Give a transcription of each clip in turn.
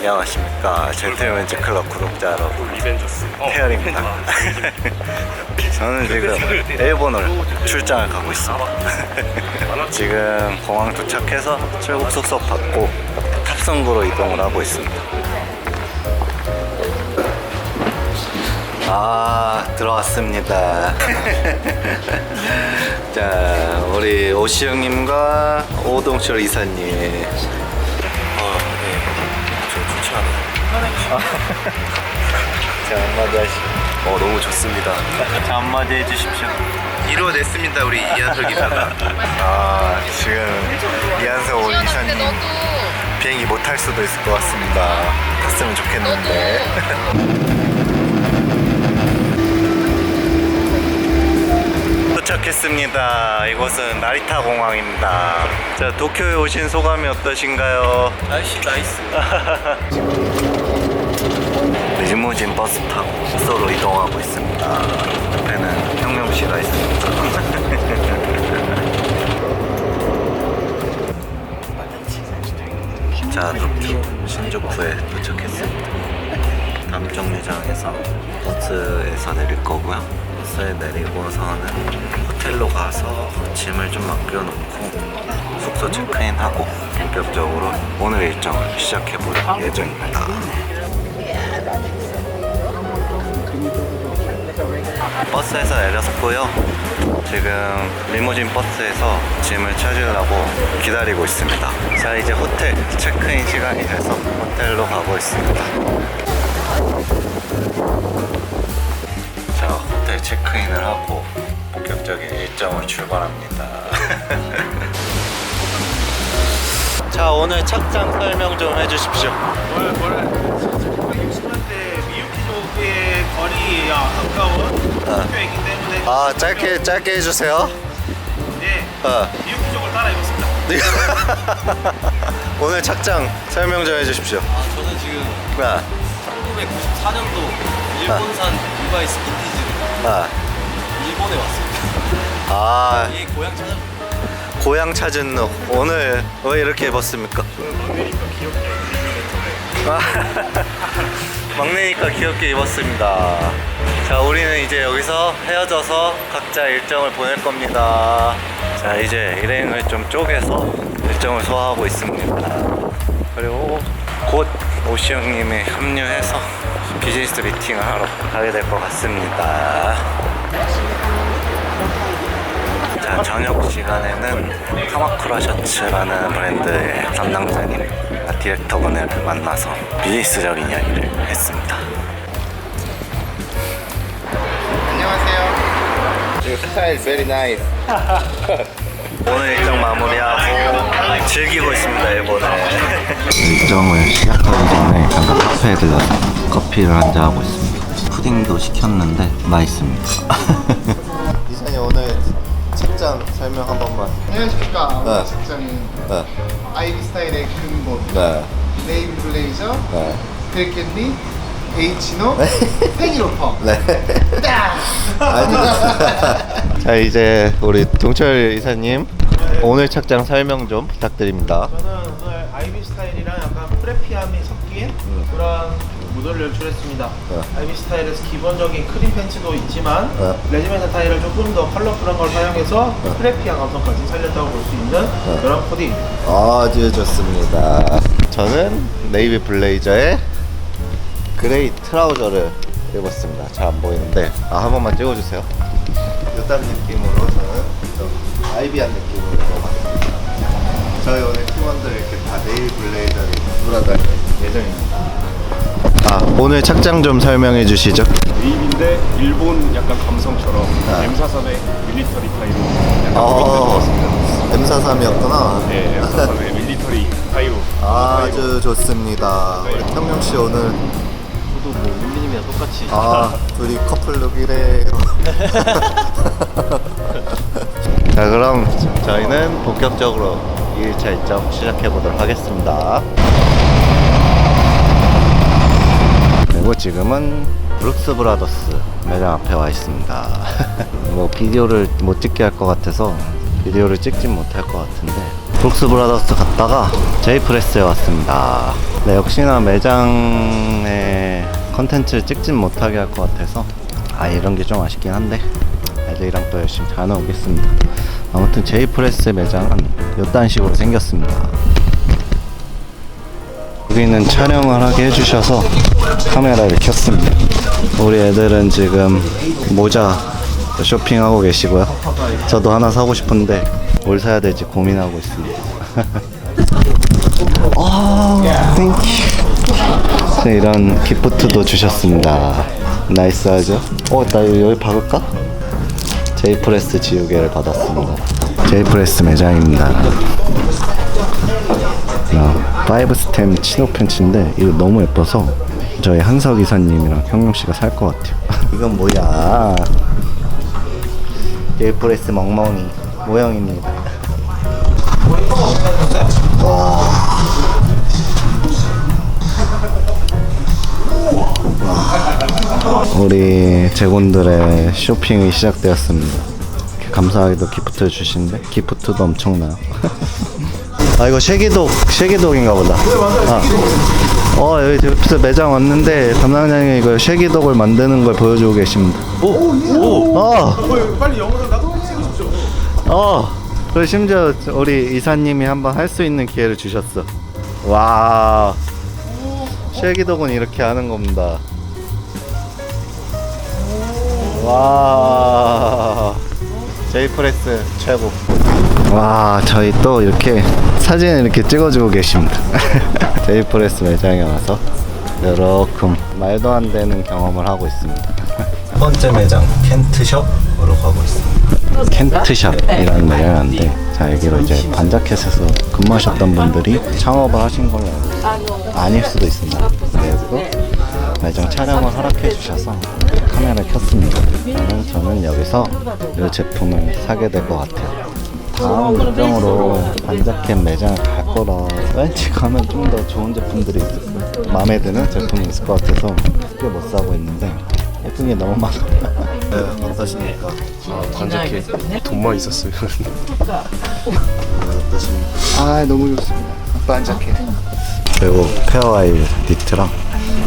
안녕하십니까. 젠틀맨즈 클럽 구독자 여러분 리벤져스. 어. 태열입니다. 저는 지금 일본을 출장을 가고 있습니다. 지금 공항 도착해서 출국 숙소 받고 탑승구로 이동을 하고 있습니다. 아 들어왔습니다. 자 우리 오시 형님과 오동철 이사님 자 한마디 하시 어 너무 좋습니다. 자 한마디 해주십시오. 이루어냈습니다 우리 이한석 기사가. 아 지금 이한석 온 이사님 비행기 못 탈 수도 있을 것 같습니다. 탔으면 좋겠는데. 도 착했습니다. 이곳은 나리타 공항입니다. 자 도쿄에 오신 소감이 어떠신가요? 날씨 나이스. 리무진 버스 타고 숙소로 이동하고 있습니다. 옆에는 형명 씨가 있습니다. 자 도쿄 신주쿠에 도착했습니다. 다음 정류장에서 버스에서 내릴 거고요 버스에 내리고서는 호텔로 가서 짐을 좀 맡겨놓고 숙소 체크인하고 본격적으로 오늘 일정을 시작해 볼 예정입니다 버스에서 내렸고요. 지금 리무진 버스에서 짐을 찾으려고 기다리고 있습니다. 자, 이제 호텔 체크인 시간이 돼서 호텔로 가고 있습니다. 체크인을 하고 본격적인 일정을 출발합니다. 자, 오늘 착장 설명 좀 해주십시오. 뭘, 뭘. 160만대 미유키족의 거리에 가까운 도쿄이기 때문에 아, 짧게 짧게 해주세요. 네, 어. 미유키족을 따라 입었습니다. 오늘 착장 설명 좀 해주십시오. 아, 저는 지금 네. 1994년도 일본산 리바이스 빈티지를 아, 일본에 왔습니다. 아, 이 고향 찾아 고향 찾은 룩. 오늘 왜 이렇게 입었습니까? 막내니까 귀엽게 입었습니다. 자, 우리는 이제 여기서 헤어져서 각자 일정을 보낼 겁니다. 자, 이제 일행을 좀 쪼개서 일정을 소화하고 있습니다. 그리고 곧 오시 형님이 합류해서 비즈니스 미팅을 하러 가게 될 것 같습니다. 자, 저녁 시간에는 카마쿠라 셔츠라는 브랜드의 담당자님, 디렉터분을 만나서 비즈니스적인 이야기를 했습니다. 안녕하세요 스타일 very nice 오늘 일정 마무리하고 즐기고 있습니다, 일본에. 일정을 시작하기 전에 잠깐 카페에 들러서 커피를 한잔 하고 있습니다. 푸딩도 시켰는데 맛있습니다. 이사님 오늘 책장 설명 한 번만. 안녕하십니까 네. 직장인 네, 아이비 스타일의 근본 네, 네이비 블레이저 네. 벨켓리 H노 팽이로퍼 네. 아니. 자 이제 우리 동철 이사님 오늘 착장 설명 좀 부탁드립니다. 저는 오늘 아이비 스타일이랑 약간 프레피함이 섞 인 그런 무드를 연출했습니다. 네. 아이비 스타일에서 기본적인 크림 팬츠도 있지만 네. 레지메ン트 타일을 조금 더 컬러풀한 걸 사용해서 프레피한 감성까지 살렸다고 볼 수 있는 그런 코디입니다. 아주 좋습니다. 저는 네이비 블레이저에 그레이 트라우저를 입었습니다. 잘 안 보이는데 아 한 번만 찍어주세요. 이딴 느낌으로 저는 좀 아이비한 느낌으로 입어봤습니다. 저희 오늘 팀원들 이렇게 다 네이비 블레이저를 돌아다닐 예정입니다. 아 오늘 착장 좀 설명해 주시죠. 웨이브인데 일본 약간 감성처럼 아. M43의 밀리터리 타이로 약간 어 그런 M43이었구나. 네 M43의 밀리터리 타이로 아주 좋습니다. 우리 형용 씨 오늘 저도 뭐 밀리님이랑 똑같이 아 둘이 커플룩 이래요 자 그럼 저희는 본격적으로 2일차 일정 시작해 보도록 하겠습니다 그리고 지금은 브룩스 브라더스 매장 앞에 와 있습니다 뭐 비디오를 못 찍게 할 것 같아서 비디오를 찍진 못할 것 같은데 브룩스 브라더스 갔다가 제이프레스에 왔습니다. 네, 역시나 매장에 컨텐츠 찍진 못하게 할 것 같아서 아 이런 게 좀 아쉽긴 한데 애들이랑 또 열심히 잘 나오겠습니다. 아무튼 제이프레스 매장은 이딴 식으로 생겼습니다. 여기는 촬영을 하게 해주셔서 카메라를 켰습니다. 우리 애들은 지금 모자 쇼핑하고 계시고요. 저도 하나 사고 싶은데 뭘 사야 될지 고민하고 있습니다. 아, 땡큐. 네, 이런 기프트도 주셨습니다. 나이스하죠? 어, 나 여기, 여기 박을까? 제이프레스 지우개를 받았습니다. 제이프레스 매장입니다. 아, 파이브 스템 치노 팬츠인데 이거 너무 예뻐서 저희 한석 이사님이랑 형용 씨가 살 것 같아요. 이건 뭐야? 제이프레스 멍멍이 모형입니다. 우리 제군들의 쇼핑이 시작되었습니다. 감사하게도 기프트를 주시는데 기프트도 엄청나요. 아 이거 쉐기독 쉐기독인가 보다. 아. 어 여기 제프스 매장 왔는데 담당자님이 이거 쉐기독을 만드는 걸 보여주고 계십니다. 오 오. 어. 빨리 영상 나도 찍으십시오. 어. 그리고 심지어 우리 이사님이 한번 할 수 있는 기회를 주셨어. 와. 쉐기독은 이렇게 하는 겁니다. 와. 제이프레스 최고. 와, 저희 또 이렇게 사진을 이렇게 찍어주고 계십니다. 제이프레스 매장에 와서 여러큼 말도 안 되는 경험을 하고 있습니다. 첫 번째 매장 켄트숍으로 가고 있습니다. 켄트샵이라는 매장인데 자 여기로 이제 반자켓에서 근무하셨던 분들이 창업을 하신 걸로. 아닐 수도 있습니다. 그래서 매장 촬영을 허락해 주셔서 카메라를 켰습니다. 그러면 저는 여기서 이 제품을 사게 될 것 같아요. 다음 일정으로 반자켓 매장을 갈 거라 왠지 가면 좀 더 좋은 제품들이 있을 거예요. 마음에 드는 제품이 있을 것 같아서 쉽게 못 사고 있는데 예쁜 게 너무 많아요. 네, 어떠십니까? 반짝해. 돈만 있었으면. 어떠십니까? 아 너무 좋습니다. 반짝해. 그리고 페어와일 니트랑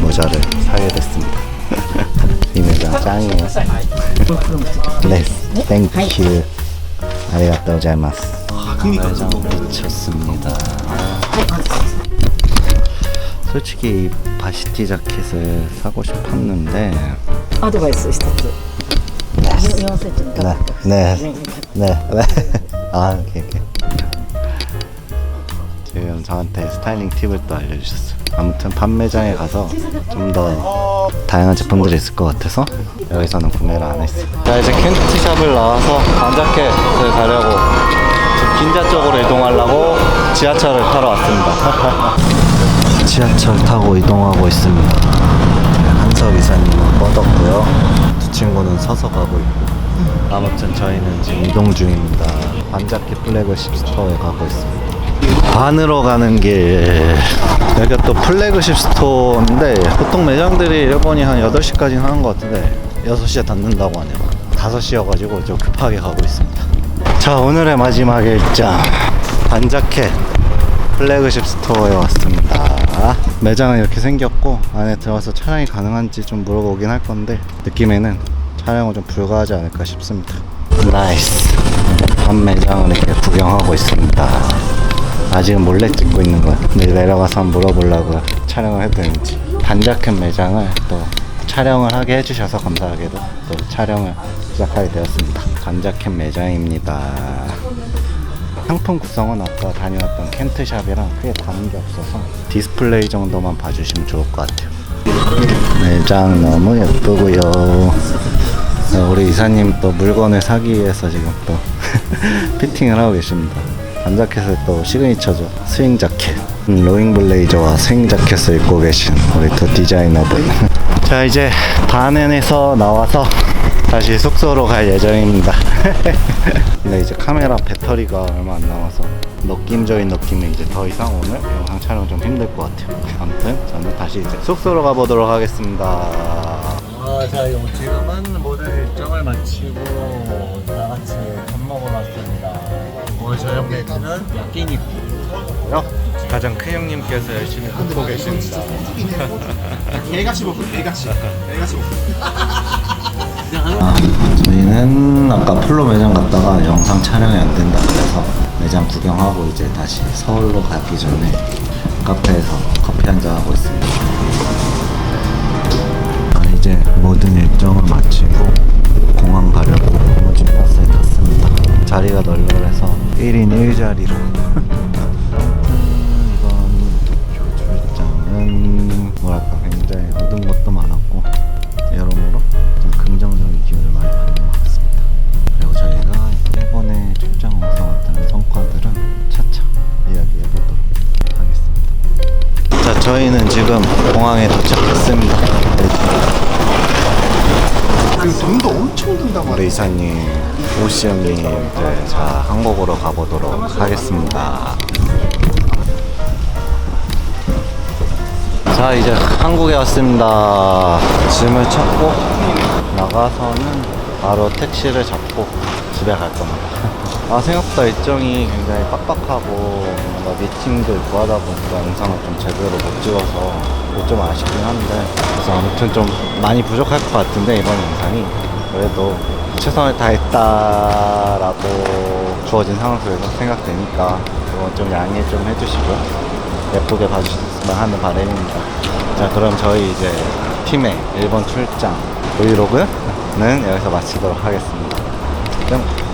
모자를 사게 됐습니다. 이 매장 짱이에요. 네, 땡큐. 아리가또 자이마스. 아, 그러니까 장 아, 미쳤습니다. 솔직히 바시티 자켓을 사고 싶었는데. 아드바이스 시타트. 네네네아 네. 네, 네. 오케이 오케이. 지금 저한테 스타일링 팁을 또 알려주셨어요. 아무튼 판매장에 가서 좀 더 다양한 제품들이 있을 것 같아서 여기서는 구매를 안 했어요. 자, 이제 켄트샵을 나와서 반자켓을 가려고 긴자 쪽으로 이동하려고 지하철을 타러 왔습니다. 지하철 타고 이동하고 있습니다. 네, 한석 이사님은 뻗었고요. 두 친구는 서서 가고 있고. 아무튼 저희는 지금 이동 중입니다. 반자켓 플래그십 스토어에 가고 있습니다. 반으로 가는 길. 여기가 또 플래그십 스토어인데 보통 매장들이 일본이 한 8시까지 하는 것 같은데 6시에 닫는다고 하네요. 5시여가지고 좀 급하게 가고 있습니다. 자, 오늘의 마지막 일정. 반자켓 플래그십 스토어에 왔습니다. 매장은 이렇게 생겼고 안에 들어가서 촬영이 가능한지 좀 물어보긴 할 건데 느낌에는 촬영은 좀 불가하지 않을까 싶습니다. 나이스. 한 매장을 이렇게 구경하고 있습니다. 아직은 몰래 찍고 있는 거야. 근데 내려가서 한번 물어보려고 촬영을 해도 되는지. 반자켓 매장을 또 촬영을 하게 해주셔서 감사하게도 또 촬영을 시작하게 되었습니다. 반자켓 매장입니다. 상품 구성은 아까 다녀왔던 켄트샵이랑 크게 다른 게 없어서 디스플레이 정도만 봐주시면 좋을 것 같아요. 매장 너무 예쁘고요. 네, 우리 이사님 또 물건을 사기 위해서 지금 또 피팅을 하고 계십니다. 반자켓을 또 시그니처죠. 스윙 자켓. 음, 로잉 블레이저와 스윙 자켓을 입고 계신 우리 또 디자이너분. 자 이제 반엔에서 나와서 다시 숙소로 갈 예정입니다. 근데 이제 카메라 배터리가 얼마 안 남아서 느낌적인 느낌이 이제 더 이상 오늘 영상 촬영 좀 힘들 것 같아요. 아무튼 저는 다시 이제 숙소로 가보도록 하겠습니다. 아, 자, 지금은 모든 일정을 마치고 다 같이 밥 먹으러 왔습니다. 오늘 저녁 메뉴는 야끼니 가장 큰 형님께서 열심히 굽고 계십니다. 개같이 먹고 개같이 개같이 먹고 아, 저희는 아까 플로 매장 갔다가 영상 촬영이 안 된다 그래서 매장 구경하고 이제 다시 서울로 가기 전에 카페에서 커피 한 잔 하고 있습니다. 아, 이제 모든 일정을 마치고 공항 가려고 나머지 버스에 탔습니다. 자리가 널널해서 1인 1자리로. 이번 도쿄 출장은 뭐랄까 굉장히 얻은 것도 많았고 여러모로 좀 긍정적인 기운을 많이 받는 것 같습니다. 그리고 저희가 일본에 출장 와서 얻은 성과들은 차차 이야기해 보도록 하겠습니다. 자, 저희는 지금 공항에 도착했습니다. 그 돈도 엄청 든단 말이야 우리 이사님, 오시영님, 네, 자 한국으로 가보도록 하겠습니다. 자 이제 한국에 왔습니다. 짐을 찾고 나가서는 바로 택시를 잡고 집에 갈 겁니다. 아 생각보다 일정이 굉장히 빡빡하고 뭔가 미팅도 있고 하다 보니까 영상을 좀 제대로 못 찍어서 좀 아쉽긴 한데 그래서 아무튼 좀 많이 부족할 것 같은데 이번 영상이 그래도 최선을 다했다라고 주어진 상황 속에서 생각되니까 그건 좀 양해 좀 해주시고 예쁘게 봐주셨으면 하는 바람입니다. 자, 그럼 저희 이제 팀의 일본 출장 브이로그는 여기서 마치도록 하겠습니다. 뿅.